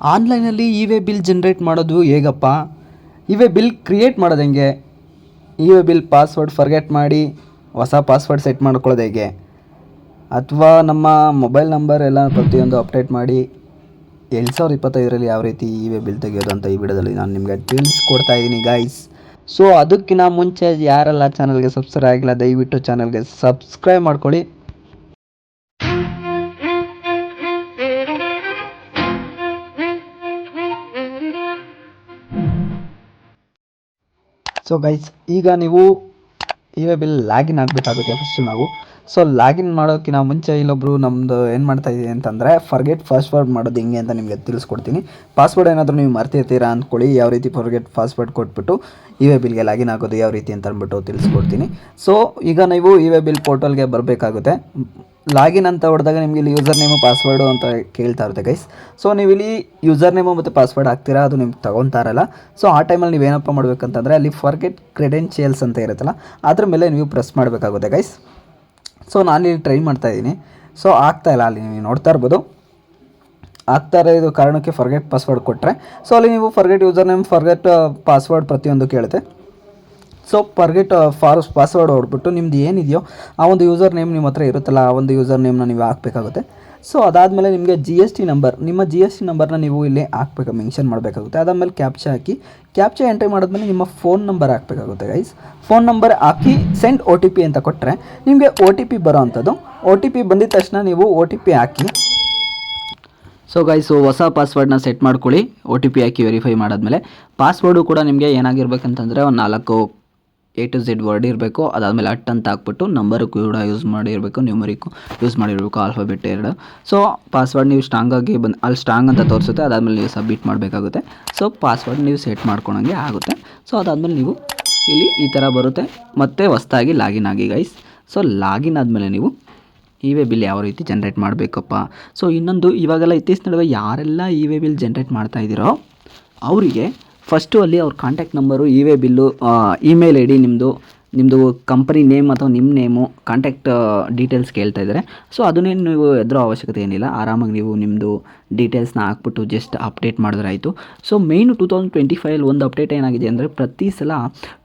ಆನ್ಲೈನಲ್ಲಿ E way bill generate ಮಾಡೋದು ಹೇಗಪ್ಪ? ಇ ವೇ ಬಿಲ್ ಕ್ರಿಯೇಟ್ ಮಾಡೋದು ಹೆಂಗೆ? E way bill password forget ಮಾಡಿ ಹೊಸ ಪಾಸ್ವರ್ಡ್ ಸೆಟ್ ಮಾಡ್ಕೊಳ್ಳೋದು ಹೇಗೆ? ಅಥವಾ ನಮ್ಮ ಮೊಬೈಲ್ ನಂಬರ್ ಎಲ್ಲ ಪ್ರತಿಯೊಂದು ಅಪ್ಡೇಟ್ ಮಾಡಿ ಎರಡು ಸಾವಿರದ ಇಪ್ಪತ್ತೈದರಲ್ಲಿ ಯಾವ ರೀತಿ ಇ ವೇ ಬಿಲ್ ತೆಗೆಯೋದು ಅಂತ ಈ ವಿಡಿಯೋದಲ್ಲಿ ನಾನು ನಿಮಗೆ ತಿಳಿಸ್ಕೊಡ್ತಾ ಇದ್ದೀನಿ ಗೈಸ್ ಸೊ ಅದಕ್ಕಿಂತ ಮುಂಚೆ ಯಾರೆಲ್ಲ ಚಾನಲ್ಗೆ ಸಬ್ಸ್ಕ್ರೈಬ್ ಆಗಿಲ್ಲ, ದಯವಿಟ್ಟು ಚಾನಲ್ಗೆ ಸಬ್ಸ್ಕ್ರೈಬ್ ಮಾಡ್ಕೊಳ್ಳಿ. ಸೊ ಗೈಸ್ ಈಗ ನೀವು ಇ ವೇ ಬಿಲ್ ಲಾಗಿನ್ ಆಗಬೇಕಾಗುತ್ತೆ ಫಸ್ಟು ನಾವು. ಸೊ ಲಾಗಿನ್ ಮಾಡೋಕ್ಕಿಂತ ಮುಂಚೆ ಇಲ್ಲೊಬ್ರು ನಮ್ಮದು ಏನು ಮಾಡ್ತಾ ಇದೀವಿ ಅಂತಂದರೆ ಫರ್ಗೆಟ್ ಪಾಸ್ವರ್ಡ್ ಮಾಡೋದು ಹಿಂಗೆ ಅಂತ ನಿಮಗೆ ತಿಳಿಸ್ಕೊಡ್ತೀನಿ. ಪಾಸ್ವರ್ಡ್ ಏನಾದರೂ ನೀವು ಮರ್ತಿರ್ತೀರಾ ಅಂದ್ಕೊಳ್ಳಿ, ಯಾವ ರೀತಿ ಫರ್ಗೆಟ್ ಪಾಸ್ವರ್ಡ್ ಕೊಟ್ಬಿಟ್ಟು ಇ ವೇ ಬಿಲ್ಗೆ ಲಾಗಿನ್ ಆಗೋದು, ಯಾವ ರೀತಿ ಅಂತ ಅಂದ್ಬಿಟ್ಟು ತಿಳಿಸ್ಕೊಡ್ತೀನಿ. ಸೊ ಈಗ ನೀವು ಇ ವೇ ಬಿಲ್ ಪೋರ್ಟಲ್ಗೆ ಬರಬೇಕಾಗುತ್ತೆ. ಲಾಗಿನ್ ಅಂತ ಹೊಡೆದಾಗ ನಿಮಗೆ ಇಲ್ಲಿ ಯೂಸರ್ ನೇಮು ಪಾಸ್ವರ್ಡು ಅಂತ ಕೇಳ್ತಾ ಇರುತ್ತೆ ಗೈಸ್ ಸೊ ನೀವು ಇಲ್ಲಿ ಯೂಸರ್ ನೇಮು ಮತ್ತು ಪಾಸ್ವರ್ಡ್ ಹಾಕ್ತೀರಾ, ಅದು ನಿಮ್ಗೆ ತಗೊತಾರಲ್ಲ ಸೊ ಆ ಟೈಮಲ್ಲಿ ನೀವು ಏನಪ್ಪ ಮಾಡ್ಬೇಕಂತಂದರೆ, ಅಲ್ಲಿ ಫರ್ಗೆಟ್ ಕ್ರೆಡೆನ್ಷಿಯಲ್ಸ್ ಅಂತ ಇರುತ್ತಲ್ಲ, ಅದ್ರ ಮೇಲೆ ನೀವು ಪ್ರೆಸ್ ಮಾಡಬೇಕಾಗುತ್ತೆ ಗೈಸ್ ಸೊ ನಾನಿಲ್ಲಿ ಟ್ರೈ ಮಾಡ್ತಾ ಇದ್ದೀನಿ. ಸೊ ಆಗ್ತಾ ಇಲ್ಲ, ಅಲ್ಲಿ ನೀವು ನೋಡ್ತಾ ಇರ್ಬೋದು. ಆಗ್ತಾ ಇರೋದು ಕಾರಣಕ್ಕೆ ಫರ್ಗೆಟ್ ಪಾಸ್ವರ್ಡ್ ಕೊಟ್ಟರೆ ಸೊ ಅಲ್ಲಿ ನೀವು forget user name forget password ಪ್ರತಿಯೊಂದು ಕೇಳುತ್ತೆ. ಸೊ ಪರ್ಗೆಟ್ ಫಾರ್ ಪಾಸ್ವರ್ಡ್ ಹೊಡ್ಬಿಟ್ಟು ನಿಮ್ದು ಏನಿದೆಯೋ ಆ ಒಂದು ಯೂಸರ್ ನೇಮ್ ನಿಮ್ಮ ಹತ್ರ ಇರುತ್ತಲ್ಲ, ಆ ಒಂದು ಯೂಸರ್ ನೇಮ್ನ ನೀವು ಹಾಕಬೇಕಾಗುತ್ತೆ. ಸೊ ಅದಾದಮೇಲೆ ನಿಮಗೆ ಜಿ ಎಸ್ ಟಿ ನಂಬರ್ ನಿಮ್ಮ ಜಿ ಎಸ್ ಟಿ ನಂಬರ್ನ ನೀವು ಇಲ್ಲಿ ಹಾಕ್ಬೇಕು ಮೆನ್ಷನ್ ಮಾಡಬೇಕಾಗುತ್ತೆ. ಅದಾದಮೇಲೆ ಕ್ಯಾಪ್ಚಾ ಹಾಕಿ ಕ್ಯಾಪ್ಚಾ ಎಂಟ್ರಿ ಮಾಡಿದ್ಮೇಲೆ ನಿಮ್ಮ ಫೋನ್ ನಂಬರ್ ಹಾಕಬೇಕಾಗುತ್ತೆ ಗೈಸ್ ಫೋನ್ ನಂಬರ್ ಹಾಕಿ ಸೆಂಡ್ ಒ ಟಿ ಪಿ ಅಂತ ಕೊಟ್ಟರೆ ನಿಮಗೆ ಒ ಟಿ ಪಿ ಬರೋ ಅಂಥದ್ದು. ಒ ಟಿ ಪಿ ಬಂದಿದ ತಕ್ಷಣ ನೀವು ಒ ಟಿ ಪಿ ಹಾಕಿ. ಸೊ ಗೈಸು ಹೊಸ ಪಾಸ್ವರ್ಡ್ನ ಸೆಟ್ ಮಾಡ್ಕೊಳ್ಳಿ. ಒ ಟಿ ಪಿ ಹಾಕಿ ವೆರಿಫೈ ಮಾಡಾದ್ಮೇಲೆ. ಪಾಸ್ವರ್ಡು ಕೂಡ ನಿಮಗೆ ಏನಾಗಿರ್ಬೇಕಂತಂದರೆ ಒಂದು ನಾಲ್ಕು ಎ ಟು ಝೆಡ್ ವರ್ಡ್ ಇರಬೇಕು. ಅದಾದಮೇಲೆ ಅಟ್ ಅಂತ ಹಾಕ್ಬಿಟ್ಟು ನಂಬರು ಕೂಡ ಯೂಸ್ ಮಾಡಿರಬೇಕು ನ್ಯೂಮರಿಕು ಯೂಸ್ ಮಾಡಿರಬೇಕು ಆಲ್ಫಾಬೆಟ್ ಎರಡು. ಸೊ ಪಾಸ್ವರ್ಡ್ ನೀವು ಸ್ಟ್ರಾಂಗಾಗಿ ಬಂದು, ಅಲ್ಲಿ ಸ್ಟ್ರಾಂಗ್ ಅಂತ ತೋರಿಸುತ್ತೆ, ಅದಾದಮೇಲೆ ನೀವು ಸಬ್ಮಿಟ್ ಮಾಡಬೇಕಾಗುತ್ತೆ. ಸೊ ಪಾಸ್ವರ್ಡ್ ನೀವು ಸೆಟ್ ಮಾಡ್ಕೊಳಂಗೆ ಆಗುತ್ತೆ. ಸೊ ಅದಾದಮೇಲೆ ನೀವು ಇಲ್ಲಿ ಈ ಥರ ಬರುತ್ತೆ. ಮತ್ತೆ ಹೊಸ್ದಾಗಿ ಲಾಗಿನ್ ಆಗಿ ಗೈಸ್ ಸೊ ಲಾಗಿನ್ ಆದಮೇಲೆ ನೀವು ಇ ವೇ ಬಿಲ್ ಯಾವ ರೀತಿ ಜನ್ರೇಟ್ ಮಾಡಬೇಕಪ್ಪ? ಸೊ ಇನ್ನೊಂದು ಇವಾಗೆಲ್ಲ ಇತ್ತೀಚಿನ ನಡುವೆ ಯಾರೆಲ್ಲ ಇ ವೇ ಬಿಲ್ ಜನ್ರೇಟ್ ಮಾಡ್ತಾ ಇದ್ದೀರೋ, ಅವರಿಗೆ ಫಸ್ಟು ಅಲ್ಲಿ ಅವ್ರ contact number e way bill email I D ನಿಮ್ಮದು ನಿಮ್ಮದು ಕಂಪನಿ ನೇಮ್ ಅಥವಾ ನಿಮ್ಮ ನೇಮು ಕಾಂಟ್ಯಾಕ್ಟ್ ಡೀಟೇಲ್ಸ್ ಕೇಳ್ತಾ ಇದ್ದಾರೆ. ಸೊ ಅದನ್ನೇನು ನೀವು ಎದುರೋ ಅವಶ್ಯಕತೆ ಏನಿಲ್ಲ. ಆರಾಮಾಗಿ ನೀವು ನಿಮ್ಮದು ಡೀಟೇಲ್ಸ್ನ ಹಾಕ್ಬಿಟ್ಟು ಜಸ್ಟ್ ಅಪ್ಡೇಟ್ ಮಾಡಿದ್ರೆ ಆಯಿತು. So main two thousand twenty ಫೈವಲ್ಲಿ ಒಂದು ಅಪ್ಡೇಟ್ ಏನಾಗಿದೆ ಅಂದರೆ ಪ್ರತಿ ಸಲ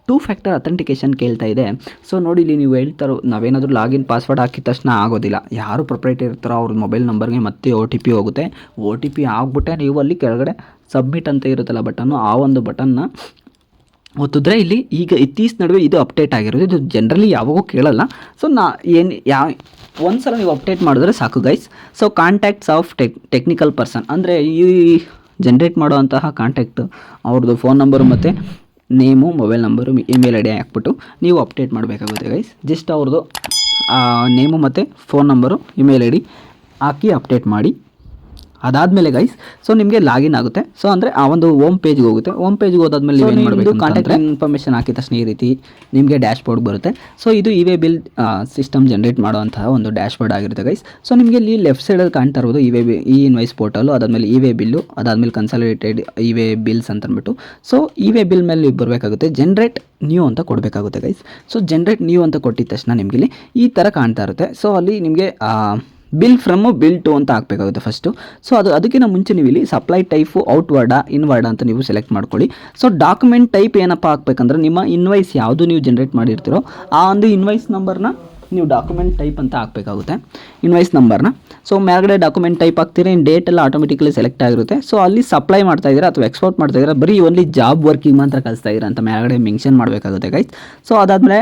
ಟೂ ಫ್ಯಾಕ್ಟರ್ ಅಥೆಂಟಿಕೇಷನ್ ಕೇಳ್ತಾ ಇದೆ. ಸೊ ನೋಡಿ ಇಲ್ಲಿ ನೀವು ಹೇಳ್ತಾರೋ, ನಾವೇನಾದರೂ ಲಾಗಿನ್ ಪಾಸ್ವರ್ಡ್ ಹಾಕಿದ ತಕ್ಷಣ ಆಗೋದಿಲ್ಲ. ಯಾರು ಪ್ರೊಪ್ರೈಟರ್ ಇರ್ತಾರೋ ಅವ್ರ ಮೊಬೈಲ್ ನಂಬರ್ಗೆ ಮತ್ತೆ ಒ ಟಿ ಪಿ ಹೋಗುತ್ತೆ. ಒ ಟಿ ಪಿ ಆಗ್ಬಿಟ್ಟೆ ನೀವು ಅಲ್ಲಿ ಕೆಳಗಡೆ ಸಬ್ಮಿಟ್ ಅಂತ ಇರುತ್ತಲ್ಲ ಬಟನ್ನು, ಆ ಒಂದು ಬಟನ್ನ ಒತ್ತಿದ್ರೆ ಇಲ್ಲಿ ಈಗ ಇತ್ತೀಚಿನ ನಡುವೆ ಇದು ಅಪ್ಡೇಟ್ ಆಗಿರೋದು. ಇದು ಜನರಲಿ ಯಾವಾಗೂ ಕೇಳಲ್ಲ. ಸೊ ನಾ ಏನು ಯಾವ ಒಂದು ಸಲ ನೀವು ಅಪ್ಡೇಟ್ ಮಾಡಿದ್ರೆ ಸಾಕು guys so contacts of tech technical person ಅಂದರೆ ಈ ಜನ್ರೇಟ್ ಮಾಡುವಂತಹ ಕಾಂಟ್ಯಾಕ್ಟ್ ಅವ್ರದ್ದು ಫೋನ್ ನಂಬರು ಮತ್ತು name mobile number email I D ಹಾಕ್ಬಿಟ್ಟು ನೀವು ಅಪ್ಡೇಟ್ ಮಾಡಬೇಕಾಗುತ್ತೆ ಗೈಸ್ ಜಸ್ಟ್ ಅವ್ರದ್ದು ನೇಮು ಮತ್ತು phone number email I D hockey update ಮಾಡಿ. ಅದಾದಮೇಲೆ ಗೈಸ್ ಸೊ ನಿಮಗೆ ಲಾಗಿನ್ ಆಗುತ್ತೆ. ಸೊ ಅಂದರೆ ಆ ಒಂದು ಹೋಮ್ ಪೇಜ್ಗೆ ಹೋಗುತ್ತೆ. ಹೋಮ್ ಪೇಜ್ಗೆ ಹೋದಾದ್ಮೇಲೆ ನೀವು ಏನು ಮಾಡಬೇಕು ಕಾಂಟ್ಯಾಕ್ಟ್ ಇನ್ಫಾರ್ಮೇಷನ್ ಹಾಕಿದ ತಕ್ಷಣ ಈ ರೀತಿ ನಿಮಗೆ ಡ್ಯಾಶ್ ಬೋರ್ಡ್ ಬರುತ್ತೆ. ಸೊ ಇದು e way bill system generate ಮಾಡುವಂತಹ ಒಂದು ಡ್ಯಾಶ್ ಬೋರ್ಡ್ ಆಗಿರುತ್ತೆ ಗೈಸ್ ಸೊ ನಿಮಗೆ ಇಲ್ಲಿ ಲೆಫ್ಟ್ ಸೈಡಲ್ಲಿ ಕಾಣ್ತಾ ಇರೋದು e way B E invoice portal ಅದಾದಮೇಲೆ ಇ ವೇ ಬಿಲ್ಲು ಅದಾದಮೇಲೆ ಕನ್ಸಲ್ಟೇಟೆಡ್ ಇ ವೇ ಬಿಲ್ಸ್ ಅಂತ ಅಂದ್ಬಿಟ್ಟು. ಸೊ ಇ ವೇ ಬಿಲ್ ಮೇಲೆ ನೀವು ಬರಬೇಕಾಗುತ್ತೆ. ಜನ್ರೇಟ್ ನ್ಯೂ ಅಂತ ಕೊಡಬೇಕಾಗುತ್ತೆ ಗೈಸ್ ಸೊ ಜನ್ರೇಟ್ ನ್ಯೂ ಅಂತ ಕೊಟ್ಟಿದ ತಕ್ಷಣ ನಿಮಗೆ ಇಲ್ಲಿ ಈ ಥರ ಕಾಣ್ತಾ ಇರುತ್ತೆ. ಸೊ ಅಲ್ಲಿ ನಿಮಗೆ ಬಿಲ್ ಫ್ರಮ್ಮು ಬಿಲ್ ಟು ಅಂತ ಹಾಕಬೇಕಾಗುತ್ತೆ ಫಸ್ಟು ಸೊ ಅದು ಅದಕ್ಕಿಂತ ಮುಂಚೆ ನೀವು ಇಲ್ಲಿ ಸಪ್ಲೈ ಟೈಪು ಔಟ್ವರ್ಡ ಇನ್ವರ್ಡ ಅಂತ ನೀವು ಸೆಲೆಕ್ಟ್ ಮಾಡ್ಕೊಳ್ಳಿ. ಸೊ ಡಾಕ್ಯುಮೆಂಟ್ ಟೈಪ್ ಏನಪ್ಪ ಹಾಕ್ಬೇಕಂದ್ರೆ ನಿಮ್ಮ ಇನ್ವೈಸ್ ಯಾವುದು ನೀವು ಜನ್ರೇಟ್ ಮಾಡಿರ್ತೀರೋ, ಆ ಒಂದು ಇನ್ವೈಸ್ ನಂಬರ್ನ ನೀವು ಡಾಕ್ಯುಮೆಂಟ್ ಟೈಪ್ ಅಂತ ಹಾಕಬೇಕಾಗುತ್ತೆ. ಇನ್ವೈಸ್ ನಂಬರ್ನ ಸೊ ಮೇಲ್ಗಡೆ ಡಾಕ್ಯುಮೆಂಟ್ ಟೈಪ್ ಹಾಕ್ತೀರಿ ಇನ್ನು ಡೇಟ್ ಎಲ್ಲ ಆಟೋಮೆಟಿಕಲಿ ಸೆಲೆಕ್ಟ್ ಆಗಿರುತ್ತೆ. ಸೊ ಅಲ್ಲಿ ಸಪ್ಲೈ ಮಾಡ್ತಾ ಇದ್ದೀರಾ ಅಥವಾ ಎಕ್ಸ್ಪೋರ್ಟ್ ಮಾಡ್ತಾ ಇದ್ದೀರಾ, ಬರೀ ಓನ್ಲಿ ಜಾಬ್ ವರ್ಕಿಂಗ್ ಮಾತ್ರ ಕಳಿಸ್ತಾ ಇದ್ದೀರಾ ಅಂತ ಮೇಲ್ಗಡೆ ಮೆನ್ಷನ್ ಮಾಡಬೇಕಾಗುತ್ತೆ ಗೈಸ್ ಸೊ ಅದಾದಮೇಲೆ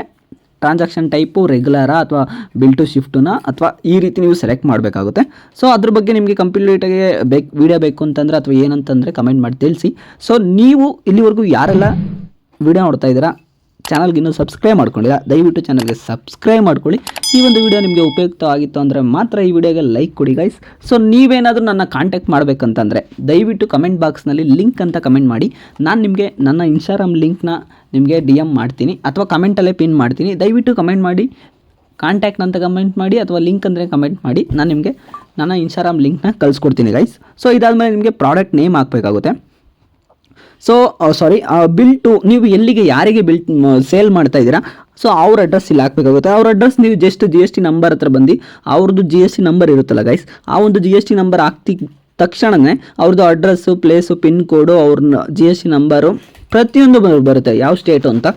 ಟ್ರಾನ್ಸಾಕ್ಷನ್ ಟೈಪು ರೆಗ್ಯುಲರಾ ಅಥವಾ ಬಿಲ್ ಟು ಶಿಫ್ಟನ್ನ ಅಥವಾ ಈ ರೀತಿ ನೀವು ಸೆಲೆಕ್ಟ್ ಮಾಡಬೇಕಾಗುತ್ತೆ. ಸೊ ಅದ್ರ ಬಗ್ಗೆ ನಿಮಗೆ ಕಂಪ್ಲೀಟಾಗಿ ಬೇಕು ವೀಡಿಯೋ ಬೇಕು ಅಂತಂದರೆ ಅಥವಾ ಏನಂತಂದರೆ ಕಮೆಂಟ್ ಮಾಡಿ ತಿಳಿಸಿ. ಸೊ ನೀವು ಇಲ್ಲಿವರೆಗೂ ಯಾರೆಲ್ಲ ವೀಡಿಯೋ ನೋಡ್ತಾ ಇದ್ದೀರಾ? ಚಾನಲ್ಗೆ ಇನ್ನೂ ಸಬ್ಸ್ಕ್ರೈಬ್ ಮಾಡ್ಕೊಂಡಿಲ್ಲ, ದಯವಿಟ್ಟು ಚಾನಲ್ಗೆ ಸಬ್ಸ್ಕ್ರೈಬ್ ಮಾಡ್ಕೊಳ್ಳಿ. ಈ ಒಂದು ವಿಡಿಯೋ ನಿಮಗೆ ಉಪಯುಕ್ತ ಆಗಿತ್ತು ಅಂದರೆ ಮಾತ್ರ ಈ ವಿಡಿಯೋಗೆ ಲೈಕ್ ಕೊಡಿ ಗೈಸ್ ಸೊ ನೀವೇನಾದರೂ ನನ್ನ ಕಾಂಟ್ಯಾಕ್ಟ್ ಮಾಡಬೇಕಂತಂದರೆ ದಯವಿಟ್ಟು ಕಮೆಂಟ್ ಬಾಕ್ಸ್ನಲ್ಲಿ ಲಿಂಕ್ ಅಂತ ಕಮೆಂಟ್ ಮಾಡಿ. ನಾನು ನಿಮಗೆ ನನ್ನ ಇನ್ಸ್ಟಾಗ್ರಾಮ್ ಲಿಂಕ್ನ ನಿಮಗೆ ಡಿ ಎಂ ಮಾಡ್ತೀನಿ ಅಥವಾ ಕಮೆಂಟಲ್ಲೇ ಪಿನ್ ಮಾಡ್ತೀನಿ. ದಯವಿಟ್ಟು ಕಮೆಂಟ್ ಮಾಡಿ ಕಾಂಟ್ಯಾಕ್ಟ್ ಅಂತ ಕಮೆಂಟ್ ಮಾಡಿ ಅಥವಾ ಲಿಂಕ್ ಅಂದರೆ ಕಮೆಂಟ್ ಮಾಡಿ. ನಾನು ನಿಮಗೆ ನನ್ನ ಇನ್ಸ್ಟಾಗ್ರಾಮ್ ಲಿಂಕ್ನ ಕಳಿಸ್ಕೊಡ್ತೀನಿ ಗೈಸ್ ಸೊ ಇದಾದಮೇಲೆ ನಿಮಗೆ ಪ್ರಾಡಕ್ಟ್ ನೇಮ್ ಹಾಕಬೇಕಾಗುತ್ತೆ. ಸೊ ಸಾರಿ ಬಿಲ್ ಟು ನೀವು ಎಲ್ಲಿಗೆ, ಯಾರಿಗೆ ಬಿಲ್ ಸೇಲ್ ಮಾಡ್ತಾ ಇದ್ದೀರಾ? ಸೊ ಅವ್ರ ಅಡ್ರೆಸ್ ಇಲ್ಲಿ ಹಾಕಬೇಕಾಗುತ್ತೆ. ಅವ್ರ ಅಡ್ರೆಸ್ ನೀವು just G S T number ಹತ್ರ ಬಂದು, ಅವ್ರದ್ದು ಜಿ ಎಸ್ ಟಿ ನಂಬರ್ ಇರುತ್ತಲ್ಲ ಗೈಸ್ ಆ ಒಂದು ಜಿ ಎಸ್ ಟಿ ನಂಬರ್ ಹಾಕ್ತಿ ತಕ್ಷಣವೇ ಅವ್ರದ್ದು ಅಡ್ರೆಸ್ಸು ಪ್ಲೇಸು ಪಿನ್ ಕೋಡು ಅವ್ರನ್ನ ಜಿ ಎಸ್ ಟಿ ನಂಬರು ಪ್ರತಿಯೊಂದು ಬರುತ್ತೆ, ಯಾವ ಸ್ಟೇಟು ಅಂತ.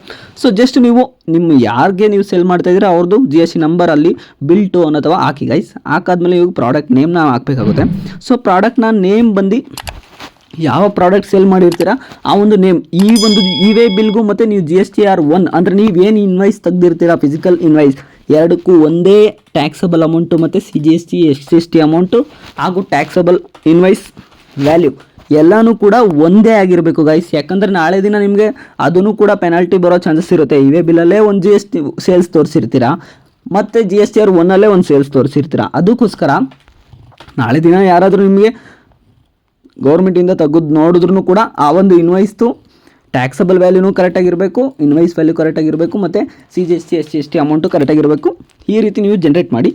ಸೊ ಜಸ್ಟ್ ನೀವು, ನಿಮ್ಮ ಯಾರಿಗೆ ನೀವು ಸೇಲ್ ಮಾಡ್ತಾ ಇದ್ದೀರಾ, ಅವ್ರದ್ದು ಜಿ ಎಸ್ ಟಿ ನಂಬರ್ ಅಲ್ಲಿ ಬಿಲ್ ಟು ಅಥವಾ ಹಾಕಿ ಗೈಸ್ ಹಾಕಾದ್ಮೇಲೆ ಇವಾಗ ಪ್ರಾಡಕ್ಟ್ ನೇಮ್ನ ಹಾಕಬೇಕಾಗುತ್ತೆ. ಸೊ ಪ್ರಾಡಕ್ಟ್ನ ನೇಮ್ ಬಂದು ಯಾವ ಪ್ರಾಡಕ್ಟ್ ಸೇಲ್ ಮಾಡಿರ್ತೀರಾ, ಆ ಒಂದು ನೇಮ್ ಈ ಒಂದು ಇ ವೇ ಬಿಲ್ಗೂ ಮತ್ತು ನೀವು G S T R one ಅಂದರೆ ನೀವೇನು ಇನ್ವಾಯ್ಸ್ ತೆಗ್ದಿರ್ತೀರಾ ಫಿಸಿಕಲ್ ಇನ್ವಾಯ್ಸ್ ಎರಡಕ್ಕೂ ಒಂದೇ ಟ್ಯಾಕ್ಸಬಲ್ ಅಮೌಂಟು ಮತ್ತು C G S T S C S T amount ಹಾಗೂ ಟ್ಯಾಕ್ಸಬಲ್ ಇನ್ವಾಯ್ಸ್ ವ್ಯಾಲ್ಯೂ ಎಲ್ಲನೂ ಕೂಡ ಒಂದೇ ಆಗಿರಬೇಕು ಗೈಸ್ ಯಾಕಂದರೆ ನಾಳೆ ದಿನ ನಿಮಗೆ ಅದನ್ನು ಕೂಡ ಪೆನಾಲ್ಟಿ ಬರೋ ಚಾನ್ಸಸ್ ಇರುತ್ತೆ. ಇವೇ ಬಿಲ್ಲಲ್ಲೇ ಒಂದು ಜಿ ಎಸ್ ಟಿ ಸೇಲ್ಸ್ ತೋರಿಸಿರ್ತೀರಾ, ಮತ್ತು ಜಿ ಎಸ್ ಟಿ ಆರ್ ಒನ್ನಲ್ಲೇ ಒಂದು ಸೇಲ್ಸ್ ತೋರಿಸಿರ್ತೀರಾ. ಅದಕ್ಕೋಸ್ಕರ ನಾಳೆ ದಿನ ಯಾರಾದರೂ ನಿಮಗೆ ಗೌರ್ಮೆಂಟಿಂದ ತೆಗೆದು ನೋಡಿದ್ರು ಕೂಡ ಆ ಒಂದು ಇನ್ವಾಯ್ಸ್ದು ಟ್ಯಾಕ್ಸಬಲ್ ವ್ಯಾಲ್ಯೂನು ಕರೆಕ್ಟಾಗಿರಬೇಕು ಇನ್ವಾಯ್ಸ್ ವ್ಯಾಲ್ಯೂ ಕರೆಕ್ಟಾಗಿರಬೇಕು ಮತ್ತು C G S T S T S T amount ಕರೆಕ್ಟಾಗಿರಬೇಕು ಈ ರೀತಿ ನೀವು ಜನ್ರೇಟ್ ಮಾಡಿ.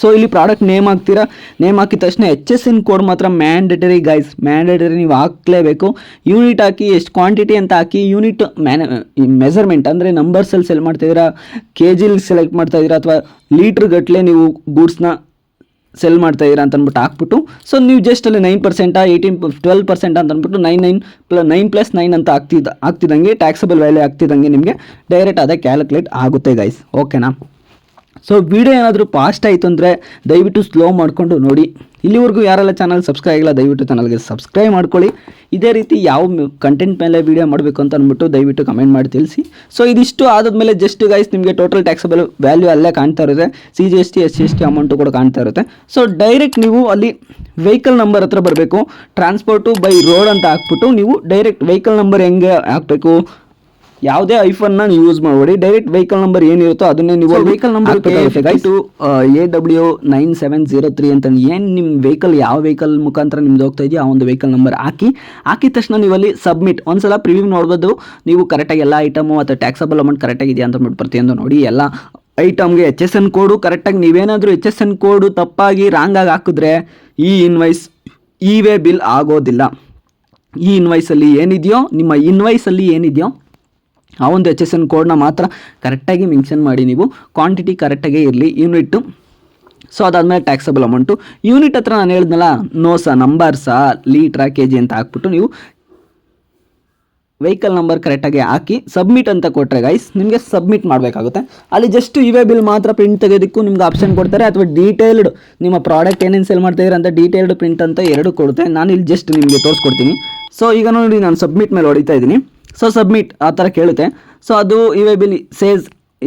ಸೊ ಇಲ್ಲಿ ಪ್ರಾಡಕ್ಟ್ ನೇಮ್ ಹಾಕ್ತೀರಾ? ನೇಮ್ ಹಾಕಿದ ತಕ್ಷಣ ಎಚ್ ಎಸ್ ಇನ್ ಕೋಡ್ ಮಾತ್ರ ಮ್ಯಾಂಡೇಟರಿ ಗೈಸ್ ಮ್ಯಾಂಡೇಟರಿ ನೀವು ಹಾಕಲೇಬೇಕು. ಯೂನಿಟ್ ಹಾಕಿ, ಎಷ್ಟು ಕ್ವಾಂಟಿಟಿ ಅಂತ ಹಾಕಿ ಯೂನಿಟ್ ಮ್ಯಾನ ಮೆಸರ್ಮೆಂಟ್ ಅಂದರೆ ನಂಬರ್ಸಲ್ಲಿ ಸೆಲ್ ಮಾಡ್ತಾಯಿದ್ದೀರಾ ಕೆ ಜಿಲಿ ಸೆಲೆಕ್ಟ್ ಮಾಡ್ತಾಯಿದ್ದೀರಾ ಅಥವಾ ಲೀಟ್ರ್ ಗಟ್ಟಲೆ ನೀವು ಗೂಡ್ಸ್ನ ಸೆಲ್ ಮಾಡ್ತಾ ಇದ್ದೀರಾ ಅಂತ ಅಂದ್ಬಿಟ್ಟು ಹಾಕ್ಬಿಟ್ಟು ಸೊ ನೀವು ಜಸ್ಟ್ ಅಲ್ಲಿ ನೈನ್ ಪರ್ಸೆಂಟಾ ಏಯ್ಟೀನ್ ಟ್ವೆಲ್ ಪರ್ಸೆಂಟ್ ಅಂತ ಅಂದ್ಬಿಟ್ಟು nine nine plus nine plus nine ಅಂತ ಆಗ್ತಿದ್ದ ಆಗ್ತಿದ್ದಂಗೆ ಟ್ಯಾಕ್ಸಬಲ್ ವ್ಯಾಲ್ಯೂ ಆಗ್ತಿದ್ದಂಗೆ ನಿಮಗೆ ಡೈರೆಕ್ಟ್ ಅದೇ ಕ್ಯಾಲ್ಕುಲೇಟ್ ಆಗುತ್ತೆ ಗೈಸ್ ಓಕೆನಾ ಸೊ ವಿಡಿಯೋ ಏನಾದರೂ ಫಾಸ್ಟ್ ಆಯಿತು ಅಂದರೆ ದಯವಿಟ್ಟು ಸ್ಲೋ ಮಾಡಿಕೊಂಡು ನೋಡಿ. ಇಲ್ಲಿವರೆಗೂ ಯಾರೆಲ್ಲ ಚಾನಲ್ ಸಬ್ಸ್ಕ್ರೈಬ್ ಆಗಿಲ್ಲ, ದಯವಿಟ್ಟು ಚಾನಲ್ಗೆ ಸಬ್ಸ್ಕ್ರೈಬ್ ಮಾಡ್ಕೊಳ್ಳಿ. ಇದೇ ರೀತಿ ಯಾವ ಕಂಟೆಂಟ್ ಮೇಲೆ ವೀಡಿಯೋ ಮಾಡಬೇಕು ಅಂತ ಅಂದ್ಬಿಟ್ಟು ದಯವಿಟ್ಟು ಕಮೆಂಟ್ ಮಾಡಿ ತಿಳಿಸಿ. ಸೊ ಇದಿಷ್ಟು ಆದಮೇಲೆ ಜಸ್ಟ್ ಗೈಸ್ ನಿಮಗೆ ಟೋಟಲ್ ಟ್ಯಾಕ್ಸಬಲ್ ವ್ಯಾಲ್ಯೂ ಅಲ್ಲೇ ಕಾಣ್ತಾ ಇರುತ್ತೆ. C G S T S C S T amount ಕೂಡ ಕಾಣ್ತಾ ಇರುತ್ತೆ. ಸೊ ಡೈರೆಕ್ಟ್ ನೀವು ಅಲ್ಲಿ ವೆಹಿಕಲ್ ನಂಬರ್ ಹತ್ರ ಬರಬೇಕು. ಟ್ರಾನ್ಸ್ಪೋರ್ಟು ಬೈ ರೋಡ್ ಅಂತ ಹಾಕ್ಬಿಟ್ಟು ನೀವು ಡೈರೆಕ್ಟ್ ವೆಹಿಕಲ್ ನಂಬರ್ ಹೆಂಗೆ ಹಾಕಬೇಕು? ಯಾವುದೇ ಐಫೋನ್ನ ನೀವು ಯೂಸ್ ಮಾಡಬೇಡಿ. ಡೈರೆಕ್ಟ್ ವೆಹಿಕಲ್ ನಂಬರ್ ಏನಿರುತ್ತೋ ಅದನ್ನೇ ನೀವು vehicle number two A W nine seven zero three ಅಂತ ಏನು ನಿಮ್ಮ ವೆಹಿಕಲ್ ಯಾವ ವೆಹಿಕಲ್ ಮುಖಾಂತರ ನಿಮ್ದು ಹೋಗ್ತಾ ಇದೆಯಾ ಆ ಒಂದು ವೆಹಿಕಲ್ ನಂಬರ್ ಹಾಕಿ ಹಾಕಿದ ತಕ್ಷಣ ನೀವು ಅಲ್ಲಿ ಸಬ್ಮಿಟ್ ಒಂದ್ಸಲ ಪ್ರಿವ್ಯೂ ನೋಡ್ಬೋದು. ನೀವು ಕರೆಕ್ಟಾಗಿ ಎಲ್ಲ ಐಟಮು ಅಥವಾ ಟ್ಯಾಕ್ಸಬಲ್ ಅಮೌಂಟ್ ಕರೆಕ್ಟಾಗಿದೆಯಾ ಅಂತ ಅಂದ್ಬಿಟ್ಟು ಪ್ರತಿಯೊಂದು ನೋಡಿ. ಎಲ್ಲ ಐಟಮ್ಗೆ ಎಚ್ ಎಸ್ ಎನ್ ಕೋಡು ಕರೆಕ್ಟಾಗಿ ನೀವೇನಾದರೂ ಎಚ್ ಎಸ್ ಎನ್ ಕೋಡು ತಪ್ಪಾಗಿ ರಾಂಗಾಗಿ ಹಾಕಿದ್ರೆ ಈ ಇನ್ವಾಯ್ಸ್ ಈ ವೇ ಬಿಲ್ ಆಗೋದಿಲ್ಲ. ಈ ಇನ್ವಾಯ್ಸಲ್ಲಿ ಏನಿದೆಯೋ ನಿಮ್ಮ ಇನ್ವಾಯ್ಸಲ್ಲಿ ಏನಿದೆಯೋ ಆ ಒಂದು ಎಚ್ ಎಸ್ ಎನ್ ಕೋಡ್ನ ಮಾತ್ರ ಕರೆಕ್ಟಾಗಿ ಮೆನ್ಷನ್ ಮಾಡಿ ನೀವು. ಕ್ವಾಂಟಿಟಿ ಕರೆಕ್ಟಾಗೇ ಇರಲಿ. ಯೂನಿಟ್ಟು ಸೊ ಅದಾದಮೇಲೆ ಟ್ಯಾಕ್ಸಬಲ್ ಅಮೌಂಟು ಯೂನಿಟ್ ಹತ್ರ ನಾನು ಹೇಳಿದ್ನಲ್ಲ ನೋಸ ನಂಬರ್ಸ ಲೀಟ್ರಾ ಕೆ ಜಿ ಅಂತ ಹಾಕ್ಬಿಟ್ಟು ನೀವು ವೆಹಿಕಲ್ ನಂಬರ್ ಕರೆಕ್ಟಾಗಿ ಹಾಕಿ ಸಬ್ಮಿಟ್ ಅಂತ ಕೊಟ್ಟರೆ ಗೈಸ್ ನಿಮಗೆ ಸಬ್ಮಿಟ್ ಮಾಡಬೇಕಾಗುತ್ತೆ. ಅಲ್ಲಿ ಜಸ್ಟ್ ಇವೇ ಬಿಲ್ ಮಾತ್ರ ಪ್ರಿಂಟ್ ತೆಗೆಯೋದಕ್ಕೂ ನಿಮ್ಗೆ ಆಪ್ಷನ್ ಕೊಡ್ತಾರೆ ಅಥವಾ ಡೀಟೇಲ್ಡ್ ನಿಮ್ಮ ಪ್ರಾಡಕ್ಟ್ ಏನೇನು ಸೆಲ್ ಮಾಡ್ತಾ ಇದ್ದೀರಾ ಅಂತ ಡೀಟೇಲ್ಡ್ ಪ್ರಿಂಟ್ ಅಂತ ಎರಡು ಕೊಡುತ್ತೆ. ನಾನು ಇಲ್ಲಿ ಜಸ್ಟ್ ನಿಮಗೆ ತೋರಿಸ್ಕೊಡ್ತೀನಿ. ಸೊ ಈಗ ನೋಡಿ, ನಾನು ಸಬ್ಮಿಟ್ ಮೇಲೆ ಹೊಡಿತಾ ಇದ್ದೀನಿ. ಸೊ ಸಬ್ಮಿಟ್ ಆ ಥರ ಕೇಳುತ್ತೆ. ಸೊ ಅದು ಇವೇ ಬಿಲ್ ಸೇಸ್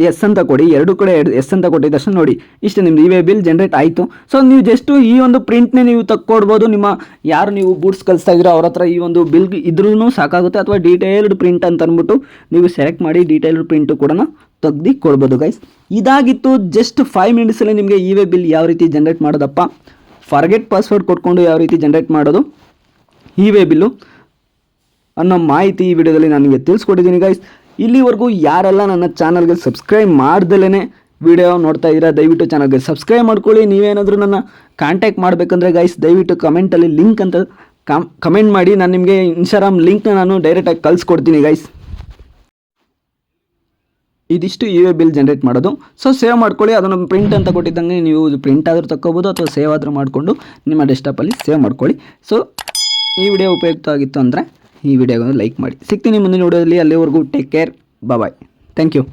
ಎಸ್ ಅಂತ ಕೊಡಿ. ಎರಡು ಕಡೆ ಎಸ್ ಅಂತ ಕೊಟ್ಟಿದ ತಕ್ಷಣ ನೋಡಿ. ಇಷ್ಟು ನಿಮ್ದು ವೇ ಬಿಲ್ ಜನ್ರೇಟ್ ಆಯಿತು. ಸೊ ನೀವು ಜಸ್ಟು ಈ ಒಂದು ಪ್ರಿಂಟ್ನೇ ನೀವು ತಕ್ಕೊಡ್ಬೋದು. ನಿಮ್ಮ ಯಾರು ನೀವು ಗೂಡ್ಸ್ ಕಲಿಸ್ತಾ ಇದ್ದೀರೋ ಅವ್ರ ಹತ್ರ ಈ ಒಂದು ಬಿಲ್ ಇದ್ರೂ ಸಾಕಾಗುತ್ತೆ. ಅಥವಾ ಡೀಟೇಲ್ಡ್ ಪ್ರಿಂಟ್ ಅಂತ ಅಂದ್ಬಿಟ್ಟು ನೀವು ಸೆಲೆಕ್ಟ್ ಮಾಡಿ ಡೀಟೇಲ್ಡ್ ಪ್ರಿಂಟು ಕೂಡ ತೆಗ್ದು ಕೊಡ್ಬೋದು ಗೈಸ್ ಇದಾಗಿತ್ತು ಜಸ್ಟ್ ಫೈವ್ ಮಿನಿಟ್ಸಲ್ಲಿ ನಿಮಗೆ ಇವೇ ಬಿಲ್ ಯಾವ ರೀತಿ ಜನ್ರೇಟ್ ಮಾಡೋದಪ್ಪ. ಫಾರ್ಗೆಟ್ ಪಾಸ್ವರ್ಡ್ ಕೊಟ್ಕೊಂಡು ಯಾವ ರೀತಿ ಜನ್ರೇಟ್ ಮಾಡೋದು. ಇವೇ ಬಿಲ್ಲು ಅನ್ನೋ ಮಾಹಿತಿ ಈ ವಿಡಿಯೋದಲ್ಲಿ ನಾನು ನಿಮಗೆ ತಿಳಿಸ್ಕೊಟ್ಟಿದ್ದೀನಿ ಗೈಸ್ ಇಲ್ಲಿವರೆಗೂ ಯಾರೆಲ್ಲ ನನ್ನ ಚಾನಲ್ಗೆ ಸಬ್ಸ್ಕ್ರೈಬ್ ಮಾಡ್ದಲೇ ವಿಡಿಯೋ ನೋಡ್ತಾ ಇದ್ದೀರಾ, ದಯವಿಟ್ಟು ಚಾನಲ್ಗೆ ಸಬ್ಸ್ಕ್ರೈಬ್ ಮಾಡ್ಕೊಳ್ಳಿ. ನೀವೇನಾದರೂ ನನ್ನ ಕಾಂಟ್ಯಾಕ್ಟ್ ಮಾಡಬೇಕಂದ್ರೆ ಗೈಸ್ ದಯವಿಟ್ಟು ಕಮೆಂಟಲ್ಲಿ ಲಿಂಕ್ ಅಂತ ಕಾಮ್ ಕಮೆಂಟ್ ಮಾಡಿ. ನಾನು ನಿಮಗೆ ಇನ್ಸ್ಟಾಗ್ರಾಮ್ ಲಿಂಕ್ನ ನಾನು ಡೈರೆಕ್ಟಾಗಿ ಕಳಿಸ್ಕೊಡ್ತೀನಿ ಗೈಸ್ ಇದಿಷ್ಟು ಯು ಎ ಬಿಲ್ ಜನ್ರೇಟ್ ಮಾಡೋದು. ಸೊ ಸೇವ್ ಮಾಡ್ಕೊಳ್ಳಿ. ಅದನ್ನು ಪ್ರಿಂಟ್ ಅಂತ ಕೊಟ್ಟಿದ್ದಂಗೆ ನೀವು ಪ್ರಿಂಟ್ ಆದರೂ ತಗೋಬೋದು ಅಥವಾ ಸೇವ್ ಆದರೂ ಮಾಡಿಕೊಂಡು ನಿಮ್ಮ ಡೆಸ್ಕ್ಟಾಪಲ್ಲಿ ಸೇವ್ ಮಾಡ್ಕೊಳ್ಳಿ. ಸೊ ಈ ವಿಡಿಯೋ ಉಪಯುಕ್ತ ಆಗಿತ್ತು ಅಂದರೆ ಈ ವಿಡಿಯೋಗೊಂದು ಲೈಕ್ ಮಾಡಿ. ಸಿಗ್ತೀನಿ ಮುಂದಿನ ವಿಡಿಯೋದಲ್ಲಿ ಅಲ್ಲಿವರೆಗೂ take care bye thank you